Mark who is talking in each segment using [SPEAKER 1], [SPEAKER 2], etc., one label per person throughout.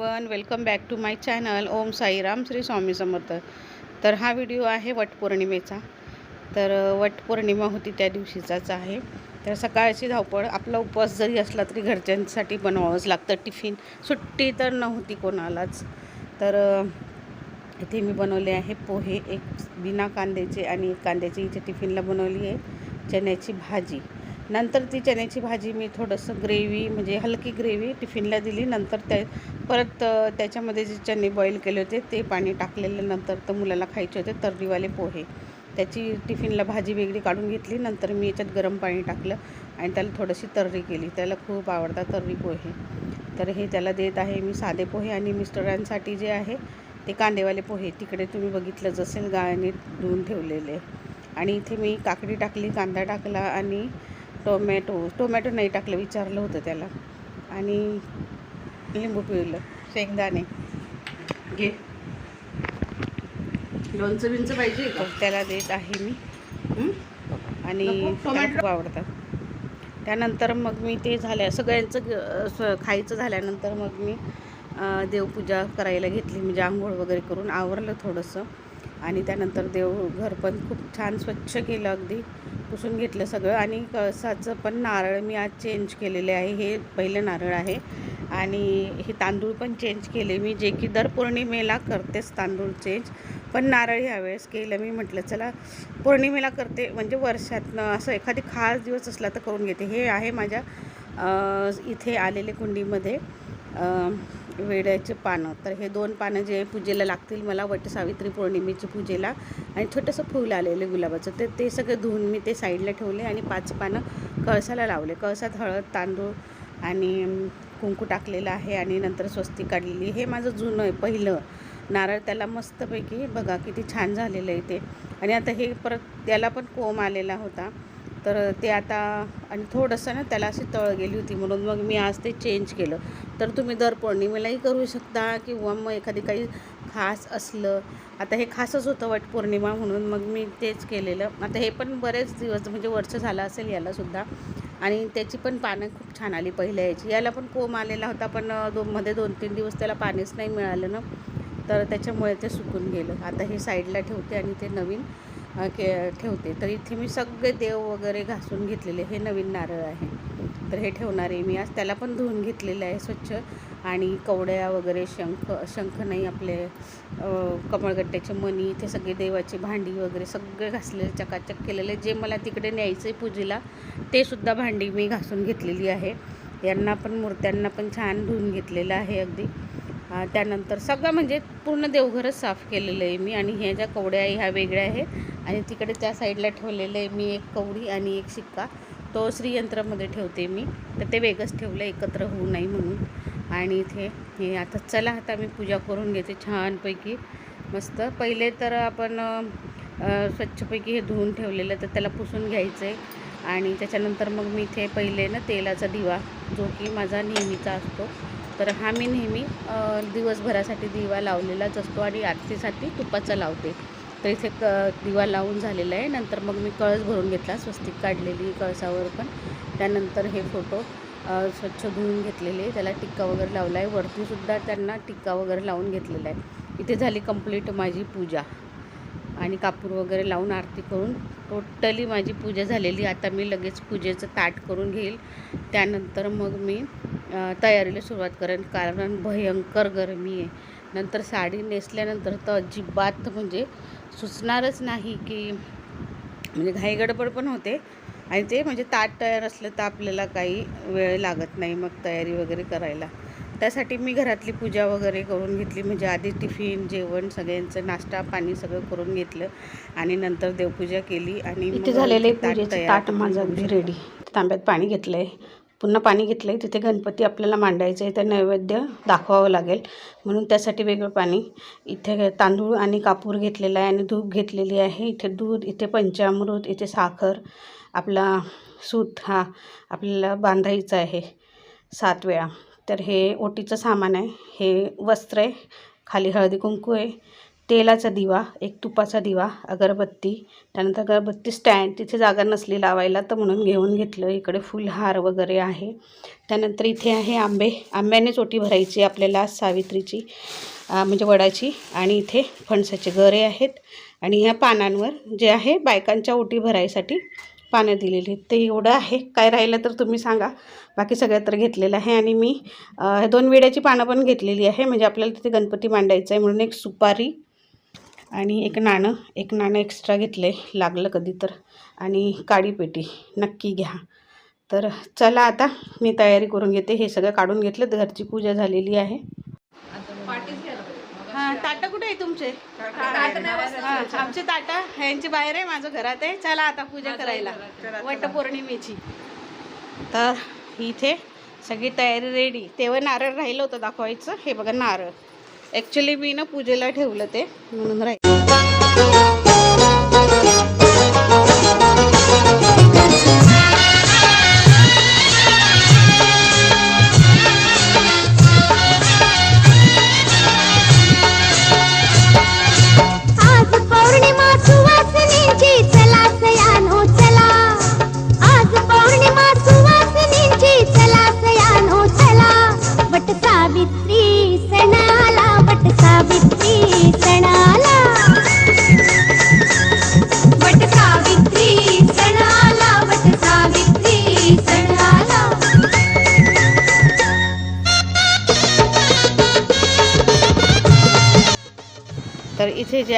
[SPEAKER 1] One welcome back to my channel Om Sairam Shri Swami Samarth तर हा video आहे वटपौर्णिमेचा तर वटपौर्णिमा होती त्या दिवशीचाच आहे. तर सकाळची धावपळ आपला उपवास जरी असला तरी घरच्यांसाठी बनवावंच लागतं. टिफिन सुट्टी तर नव्हती कोणालाच. तर इथे मी बनवले आहे पोहे एक बिना कांद्याचे आणि एक कांद्याची इथे टिफिनला बनवली आहे. चण्याची भाजी. नंतर ती चण्याची भाजी मी थोडंसं ग्रेव्ही म्हणजे हलकी ग्रेव्ही टिफिनला दिली. नंतर त्या परत त्याच्यामध्ये जे चणे बॉईल केले होते ते पाणी टाकलेलं. नंतर तर मुलाला खायचे होते तर्रीवाले पोहे. त्याची टिफिनला भाजी वेगळी काढून घेतली. नंतर मी याच्यात गरम पाणी टाकलं आणि त्याला थोडीशी तर्री केली. त्याला खूप आवडतात तर्री पोहे. तर हे त्याला देत आहे मी साधे पोहे आणि मिस्टरांसाठी जे आहे ते कांदेवाले पोहे. तिकडे तुम्ही बघितलंच असेल गाळणीत धुवून ठेवलेले. आणि इथे मी काकडी टाकली कांदा टाकला आणि टोमॅटो टोमॅटो नाही टाकलं विचारलं होतं त्याला. आणि लिंबू पिळलं शेंगदाणे. घे. लोणचं बिंचं पाहिजे का? त्याला देत आहे मी? आणि खूप आवडतात. त्यानंतर मग मी ते झाल्या सगळ्यांचं खायचं झाल्यानंतर मग मी देवपूजा करायला घेतली. म्हणजे आंघोळ वगैरे करून आवरलं थोडंसं. आणि त्यानंतर देव घर पण खूप छान स्वच्छ केलं अगदी. पुसून घेतलं सगळं. आणि कळसाचं पण नारळ मी आज चेंज केलेले आहे. हे पहिलं नारळ आहे. आणि हे तांदूळ पण चेंज केले मी. जे की दर पौर्णिमेला करतेच तांदूळ चेंज पण नारळ ह्यावेळेस केलं मी. म्हटलं चला पौर्णिमेला करते. म्हणजे वर्षातनं असं एखादी खास दिवस असला तर करून घेते. हे आहे माझ्या इथे आलेले कुंडीमध्ये. वेड्याचे पानं. तर हे दोन पानं जे पूजेला लागतील मला वट सावित्री पौर्णिमेची पूजेला आणि छोटंसं फूल आलेलं गुलाबाचं. ते ते सगळं धुवून मी ते साईडला ठेवले आणि पाच पानं कळसाला लावले. कळसात हळद तांदूळ आणि कुंकू टाकलेलं आहे आणि नंतर स्वस्ती काढलेली. हे माझं जुनं आहे पहिलं. नारळ त्याला मस्तपैकी बघा किती छान झालेलं आहे ते. आणि आता हे परत त्याला पण कोंब आलेला होता. तर ते आता आणि थोडंसं ना त्याला अशी तळ गेली होती म्हणून मग मी आज ते चेंज केलं. तर तुम्ही दर पौर्णिमेलाही करू शकता किंवा मग एखादी काही खास असलं. आता हे खासच होतं वटपौर्णिमा म्हणून मग मी तेच केलेलं. आता हे पण बरेच दिवस म्हणजे वर्ष झालं असेल यालासुद्धा आणि त्याची पण पानं खूप छान आली पहिल्या याची. याला पण कोंब आलेला होता पण दो मध्ये दोन तीन दिवस त्याला पाणीच नाही मिळालं ना. तर त्याच्यामुळे ते सुकून गेलं. आता हे साईडला ठेवते आणि ते नवीन. के ठेवते. तर इथे मी सगळे देव वगैरे घासून घेतलेले हे नवीन नारळ आहे. तर हे ठेवणारे मी आज त्याला पण धुवून घेतलेलं आहे स्वच्छ. आणि कवड्या वगैरे शंख शंख नाही आपले कमळगट्ट्याचे मणी ते सगळे देवाची भांडी वगैरे सगळे घासलेले चकाचक केलेले. जे मला तिकडे न्यायचं आहे पूजेला ते सुद्धा भांडी मी घासून घेतलेली आहे. यांना पण मूर्त्यांना पण छान धुवून घेतलेलं आहे अगदी. त्यानंतर सगळं म्हणजे पूर्ण देवघरच साफ केलेलं आहे मी आणि ह्या ज्या कवड्या आहे ह्या वेगळ्या आहेत. आणि तिकडे त्या साईडला ठेवलेलं आहे मी एक कवडी आणि एक शिक्का. तो श्रीयंत्रामध्ये ठेवते मी. तर ते वेगळंच ठेवलं एकत्र होऊ नाही म्हणून. आणि इथे हे आता चला आता मी पूजा करून घेते छानपैकी. मस्त. पहिले तर आपण स्वच्छपैकी हे धुवून ठेवलेलं तर त्याला पुसून घ्यायचं आहे आणि त्याच्यानंतर मग मी इथे पहिले ना तेलाचा दिवा जो की माझा नेहमीचा असतो. तर हा मी नेहमी दिवसभरासाठी दिवा लावलेलाच असतो आणि आरतीसाठी तुपाचा लावते. तर इथे क दिवा लावून झालेला आहे. नंतर मग मी कळस भरून घेतला स्वस्तिक काढलेली कळसावर पण. त्यानंतर हे फोटो स्वच्छ धुवून घेतलेले. त्याला टिक्का वगैरे लावला आहे वरतीसुद्धा त्यांना टिक्का वगैरे लावून घेतलेला आहे. इथे झाली कंप्लीट माझी पूजा. आणि कापूर वगैरे लावून आरती करून टोटली माझी पूजा झालेली. आता मी लगेच पूजेचं ताट करून घेईल. त्यानंतर मग मी तयारीला सुरुवात करेन. कारण भयंकर गरमी आहे. नंतर साडी नेसल्यानंतर तर अजिबात म्हणजे सुचणारच नाही की म्हणजे घाईगडबड पण होते. आणि ते म्हणजे ताट तयार असलं तर आपल्याला काही वेळ लागत नाही मग तयारी वगैरे करायला. त्यासाठी मी घरातली पूजा वगैरे करून घेतली. म्हणजे आधी टिफिन जेवण सगळ्यांचं नाश्ता पाणी सगळं करून घेतलं आणि नंतर देवपूजा केली आणि
[SPEAKER 2] इथे झालेले
[SPEAKER 1] ताट
[SPEAKER 2] माझं अगदी. रेडी तांब्यात पाणी घेतलं आहे पुन्हा पाणी घेतलं आहे तिथे गणपती आपल्याला मांडायचं आहे. तर नैवेद्य दाखवावं लागेल. म्हणून त्यासाठी वेगळं पाणी. इथे तांदूळ आणि कापूर घेतलेला आहे आणि धूप घेतलेली आहे. इथे दूध इथे पंचामृत इथे साखर. आपला सूत हा आपल्याला बांधायचा आहे सात वेळा. तर हे ओटीचं सामान आहे. हे वस्त्र आहे. खाली हळदी कुंकू आहे.
[SPEAKER 1] तेलाचा दिवा एक तुपाचा दिवा अगरबत्ती. त्यानंतर अगरबत्ती स्टँड. तिथे जागा नसली लावायला तर म्हणून घेऊन घेतलं. इकडे फुलहार वगैरे आहे. त्यानंतर इथे आहे आंबे. आंब्यानेच ओटी भरायची आपल्याला आज सावित्रीची म्हणजे वडाची. आणि इथे फणसाचे गरे आहेत. आणि ह्या पानांवर जे आहे बायकांच्या ओटी भरायसाठी पानं दिलेली आहेत. ते एवढं आहे. काय राहिलं तर तुम्ही सांगा. बाकी सगळं तर घेतलेलं आहे आणि मी दोन विड्याची पानं पण घेतलेली आहे. म्हणजे आपल्याला तिथे गणपती मांडायचं आहे म्हणून एक सुपारी आणि एक नाणं. एक नाणं एक्स्ट्रा घेतलं. आहे लागलं कधी तर. आणि काळी पेटी. नक्की घ्या. तर चला आता मी तयारी करून घेते. हे सगळं काढून घेतलं. तर घरची पूजा झालेली आहे. ताटं कुठे आहे तुमचे? आमचे ताटा ह्यांची बाहेर आहे माझं घरात आहे. चला आता पूजा करायला. वट पौर्णिमेची तर इथे सगळी तयारी रेडी. तेव्हा नारळ राहिलं होतं दाखवायचं. हे बघा नारळ. ॲक्च्युली मी ना पूजेला ठेवलं ते म्हणून राहील.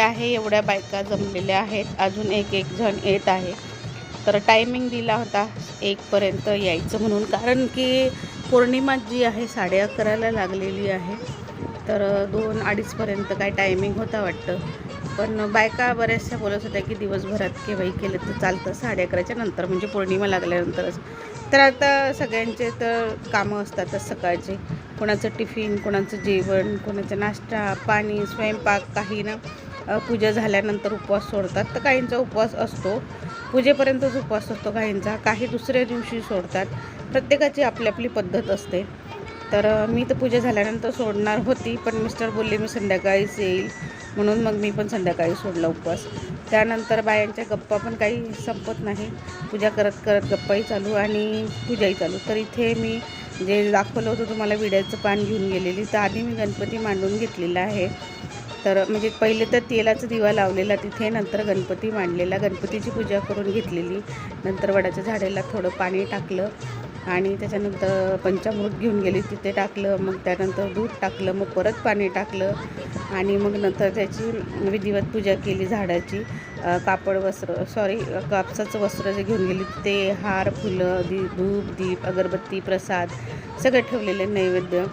[SPEAKER 1] आहे एवढ्या बायका जमलेल्या आहेत. अजून एक एक जण येत आहे. तर टायमिंग दिला होता एकपर्यंत यायचं म्हणून. कारण की पौर्णिमा जी आहे साडे अकराला लागलेली आहे. तर दोन अडीचपर्यंत काय टायमिंग होता वाटतं. पण बायका बऱ्याचशा बोलत होत्या की दिवसभरात केव्हाही केलं तर चालतं. साडे अकराच्या नंतर म्हणजे पौर्णिमा लागल्यानंतरच. तर आता सगळ्यांचे तर कामं असतातच सकाळचे. कोणाचं टिफिन कोणाचं जेवण कोणाचा नाश्ता पाणी स्वयंपाक काही ना. पूजा झाल्यानंतर उपवास सोडतात. तर काहींचा उपवास असतो. पूजेपर्यंतच उपवास असतो काहींचा. काही दुसऱ्या दिवशी सोडतात. प्रत्येकाची आपली आपली पद्धत असते. तर मी तर पूजा झाल्यानंतर सोडणार होती पण मिस्टर बोलले मी संध्याकाळीच येईल. म्हणून मग मी पण संध्याकाळी सोडला उपवास. त्यानंतर बायांच्या गप्पा पण काही संपत नाही. पूजा करत करत गप्पाही चालू आणि पूजाही चालू. तर इथे मी जे दाखवलं होतं तुम्हाला विड्याचं पान घेऊन गेलेली तर आधी मी गणपती मांडून घेतलेला आहे. तर म्हणजे पहिले तर तेलाचा दिवा लावलेला तिथे नंतर गणपती मांडलेला. गणपतीची पूजा करून घेतलेली. नंतर वडाच्या झाडाला थोडं पाणी टाकलं आणि त्याच्यानंतर पंचामृत घेऊन गेली. तिथे टाकलं मग त्यानंतर दूध टाकलं मग परत पाणी टाकलं आणि मग नंतर त्याची विधिवत पूजा केली झाडाची. कापड वस्त्र सॉरी कापसाचं वस्त्र जे घेऊन गेली ते हार फुलं दी धूप दीप अगरबत्ती प्रसाद सगळं ठेवलेले नैवेद्य.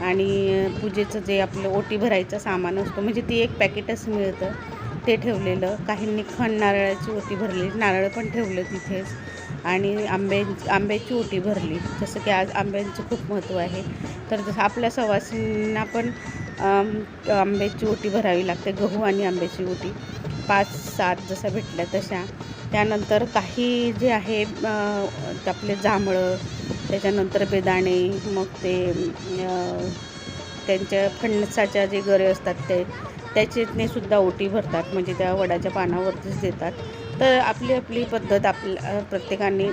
[SPEAKER 1] आणि पूजेचं जे आपलं ओटी भरायचं सामान असतं म्हणजे ती एक पॅकेटच मिळतं. ते ठेवलेलं. काहींनी खण नारळाची ओटी भरली नारळ पण ठेवलं तिथेच. आणि आंबे आंब्याची ओटी भरली. जसं की आज आंब्यांचं खूप महत्त्व आहे. तर जसं आपल्या सवासींना पण आंब्याची ओटी भरावी लागते गहू आणि आंब्याची ओटी. पाच सात जसं भेटल्या तशा. त्यानंतर काही जे आहे आपले जांभळं त्याच्यानंतर बेदाणे मग ते त्यांच्या फणसाच्या जे गरे असतात ते त्याच्याने सुद्धा ओटी भरतात. म्हणजे त्या वडाच्या पानावरतीच देतात. तर आपली आपली पद्धत आपल्या प्रत्येकाने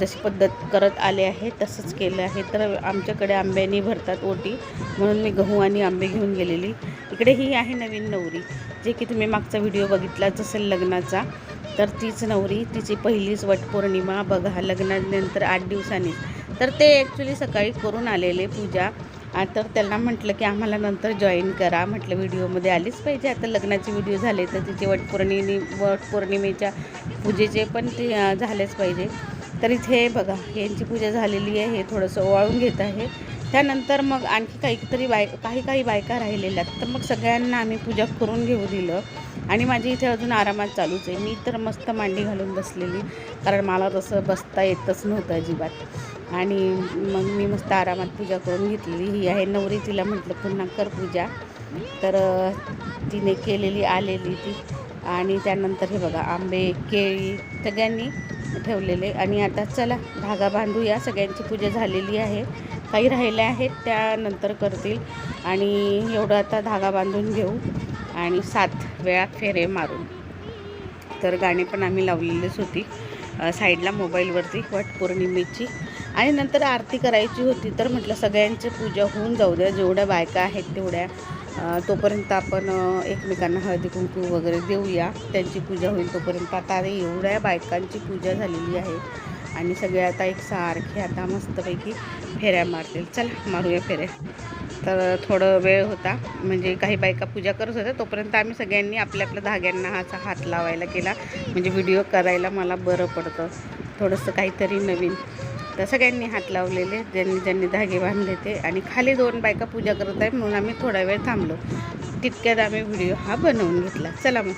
[SPEAKER 1] जशी पद्धत करत आले आहे तसंच केलं आहे. तर आमच्याकडे आंब्याने भरतात ओटी. म्हणून मी गहू आणि आंबे घेऊन गेलेली. इकडे ही आहे नवीन नवरी. जे की तुम्ही मागचा व्हिडिओ बघितलाच असेल लग्नाचा तर तीच नवरी तिची पहिलीच वटपौर्णिमा बघा. लग्नानंतर आठ दिवसांनी. तर ते ॲक्च्युली सकाळी करून आलेले पूजा. तर त्यांना म्हटलं की आम्हाला नंतर जॉईन करा. म्हटलं व्हिडिओमध्ये आलीच पाहिजे. आता लग्नाचे व्हिडिओ झाले तर तिचे वटपौर्णिमे वटपौर्णिमेच्या पूजेचे पण ते झालेच पाहिजे. तर इथे बघा यांची पूजा झालेली आहे. हे थोडंसं ओवाळून घेत आहे. त्यानंतर मग आणखी काहीतरी बाय काही काही बायका राहिलेल्या तर मग सगळ्यांना आम्ही पूजा करून घेऊ दिलं. आणि माझी इथे अजून आरामात चालूच आहे. मी तर मस्त मांडी घालून बसलेली. कारण मला तसं बसता येतच नव्हतं अजिबात. आणि मग मी मस्त आरामात पूजा करून घेतलेली. ही आहे नवरी तिला म्हटलं पुन्हा कर पूजा. तर तिने केलेली आलेली ती. आणि त्यानंतर हे बघा आंबे केळी सगळ्यांनी ठेवलेले. आणि आता चला धागा बांधूया. सगळ्यांची पूजा झालेली आहे. काही राहिल्या आहेत त्यानंतर करतील. आणि एवढं आता धागा बांधून घेऊ. आणि सात वेळा फेरे मारून. तर गाणे पण आम्ही लावलेलीच होती. साईडला मोबाईलवरती वटपौर्णिमेची. आणि नंतर आरती करायची होती तर म्हटलं सगळ्यांची पूजा होऊन जाऊ द्या. जेवढ्या बायका आहेत तेवढ्या. तोपर्यंत आपण एकमेकांना हळदी कुंकू वगैरे देऊया. त्यांची पूजा होईल तोपर्यंत. आता एवढ्या बायकांची पूजा झालेली आहे. आणि सगळे आता एक सारखे आता मस्तपैकी फेऱ्या मारतील. चला मारूया फेऱ्या. तर थोडं वेळ होता. म्हणजे काही बायका पूजा करत होत्या. तोपर्यंत आम्ही सगळ्यांनी आपल्या आपल्या धाग्यांना असा हात लावायला केला. म्हणजे व्हिडिओ करायला मला बरं पडतं. थोडंसं काहीतरी नवीन. तर सगळ्यांनी हात लावलेले ज्यांनी ज्यांनी धागे बांधले ते. आणि खाली दोन बायका पूजा करत आहे म्हणून आम्ही थोडा वेळ थांबलो. तितक्यात आम्ही व्हिडिओ हा बनवून घेतला. चला मग.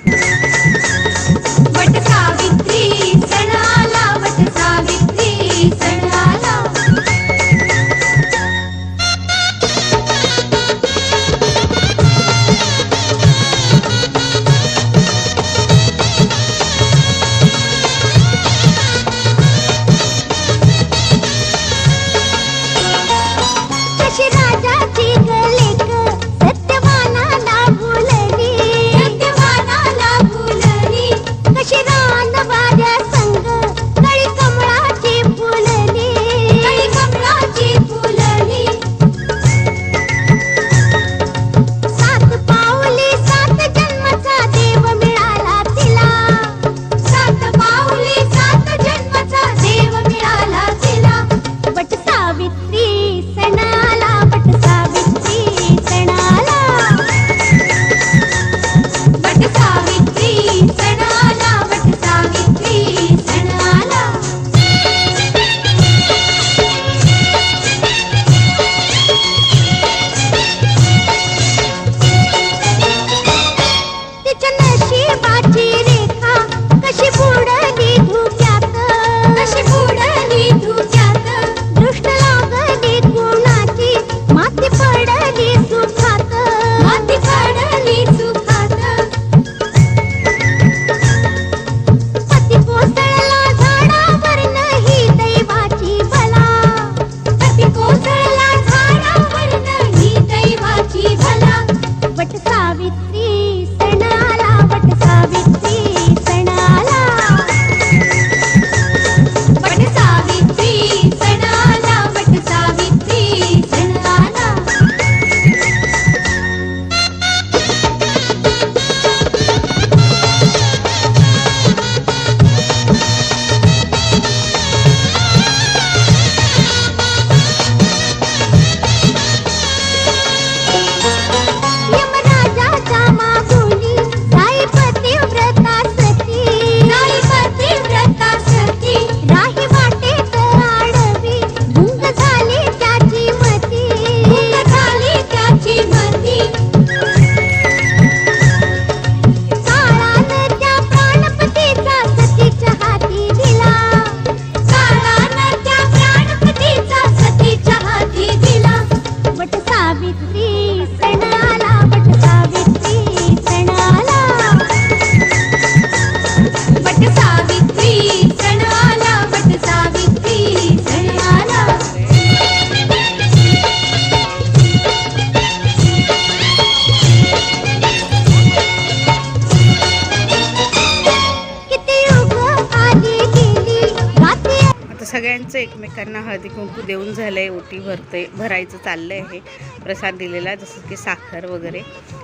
[SPEAKER 1] एकमेकांना कुंकू देऊन झालं आहे ओटी भरते भरायचं चाललं आहे प्रसाद दिलेला जसं की साखर वगैरे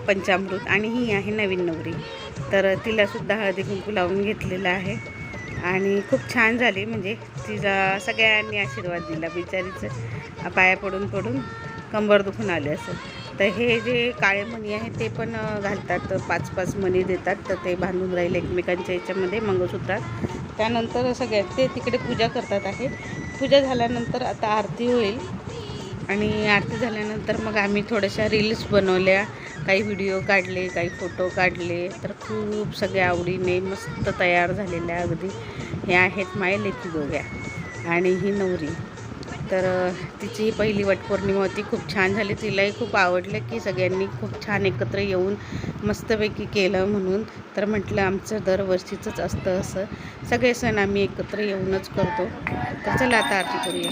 [SPEAKER 1] पंचामृत आणि ही आहे नवीन नवरी. तर तिलासुद्धा हळदी कुंकू लावून घेतलेलं आहे. आणि खूप छान झाली म्हणजे तिचा सगळ्यांनी आशीर्वाद दिला बिचारीचं. पाया पडून पडून कंबर दुखून आले असं. तर हे जे काळे मणी आहे ते पण घालतात पाच पाच मणी देतात. तर ते बांधून राहील एकमेकांच्या याच्यामध्ये मंगळसूत्रात. त्यानंतर सगळ्यात ते तिकडे पूजा करतात आहे. पूजा झाल्यानंतर आता आरती होईल. आणि आरती झाल्यानंतर मग आम्ही थोड्याशा रील्स बनवल्या. काही व्हिडिओ काढले काही फोटो काढले. तर खूप सगळ्या आवडीने मस्त तयार झालेल्या अगदी. हे आहेत माय लेकी दोघ्या आणि ही नवरी. तर तिची पहिली वटपौर्णिमा होती. खूप छान झाली. तिलाही खूप आवडलं की सगळ्यांनी खूप छान एकत्र येऊन मस्तपैकी केलं म्हणून. तर म्हटलं आमचं दरवर्षीचंच असतं असं. सगळे सण आम्ही एकत्र येऊनच करतो. तर चला आता आरती करूया.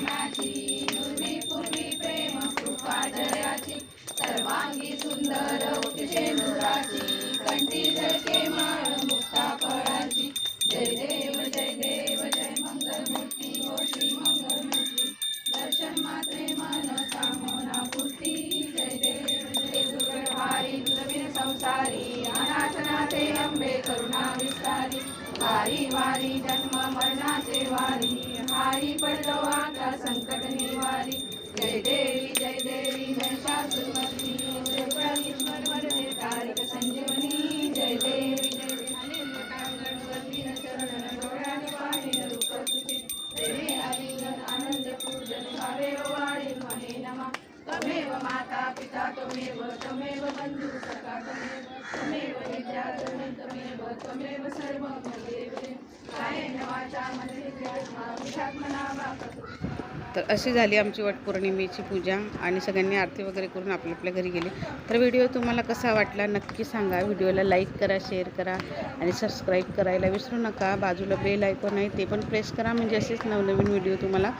[SPEAKER 1] तर अशी झाली आमची वटपौर्णिमेची पूजा आणि सगळ्यांनी आरती वगैरे करून आपल्या आपल्या घरी गेले. तर व्हिडिओ तुम्हाला कसा वाटला नक्की सांगा. व्हिडिओला लाईक करा शेअर करा आणि सबस्क्राईब करायला विसरू नका. बाजूला बेल ऐकून आहे ते पण प्रेस करा. म्हणजे असेच नवनवीन व्हिडिओ तुम्हाला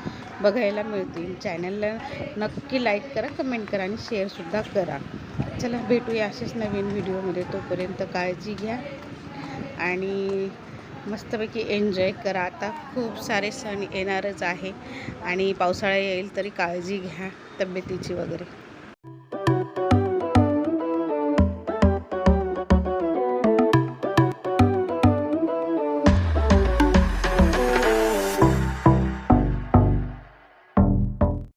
[SPEAKER 1] बघायला मिळतील. चॅनलला नक्की लाईक करा कमेंट करा आणि शेअरसुद्धा करा. चला भेटूया असेच नवीन व्हिडिओमध्ये. तोपर्यंत काळजी घ्या आणि मस्तपैकी एन्जॉय करा. आता खूप सारे सण येणारच आहे आणि पावसाळा येईल तरी काळजी घ्या तब्येतीची वगैरे.